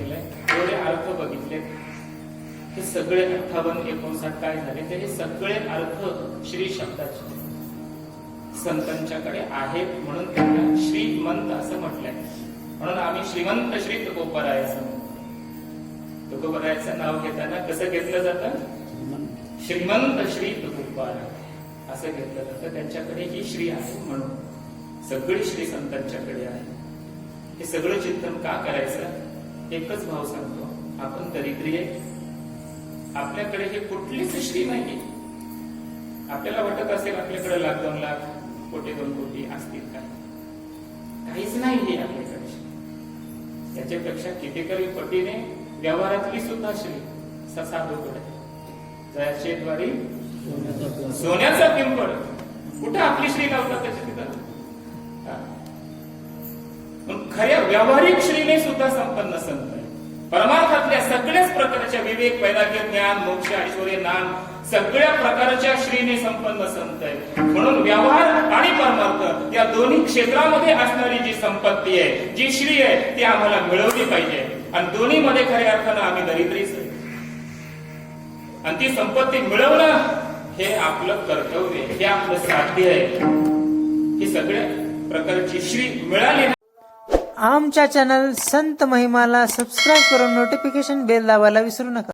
केलंय. एवढे अर्थ बघितले हे सगळे अठ्ठावन्न एकोणसाठ काय झाले तर हे सगळे अर्थ श्री शब्दाचे. संतांच्याकडे आहेत म्हणून त्यांना श्रीमंत असं म्हटलंय. म्हणून आम्ही श्रीमंत श्री तुकोबराय असं तुकोबरायचं नाव घेताना कसं घेतलं जातं? श्रीमंत श्री तुकोबराय असं घेतलं जातं. त्यांच्याकडे ही श्री आहे म्हणून. सगळी श्री संतांच्याकडे आहे. हे सगळं चिंतन का करायचं? एकच भाव सांगतो. आपण दरिद्री आहे आपल्याकडे हे कुठलीच श्री नाही आपल्याला वाटत असेल आपल्याकडे लाख दोन लाख कोटी दोन कोटी असतील काय काहीच नाही हे आपल्याकडे. त्याच्यापेक्षा कितीतरी पटीने व्यवहारातली सुद्धा श्री ससा साधूकडे जयाचे द्वारी सोन्याचा पिंपळ. कुठं आपली श्री लावतात त्याच्या तिथं खऱ्या व्यावहारिक श्रीने सुद्धा संपन्न संत आहे परमार्थातल्या सगळ्याच प्रकारच्या विवेक वैराग्य ज्ञान मोक्ष ऐश्वर्य नाम सगळ्या प्रकारच्या श्रीने संपन्न संत आहे म्हणून व्यवहार आणि परमार्थ या दोन्ही क्षेत्रामध्ये असणारी जी संपत्ती आहे जी श्री आहे ती आम्हाला मिळवली पाहिजे. आणि दोन्ही मध्ये खऱ्या अर्थानं आम्ही दरिद्रीच आहे. आणि ती संपत्ती मिळवणं हे आपलं कर्तव्य आहे हे आपलं साध्य आहे. ही सगळ्या प्रकारची श्री मिळाली आमच्या चॅनल संत महिमाला सबस्क्राईब करून नोटिफिकेशन बेल दाबायला विसरू नका.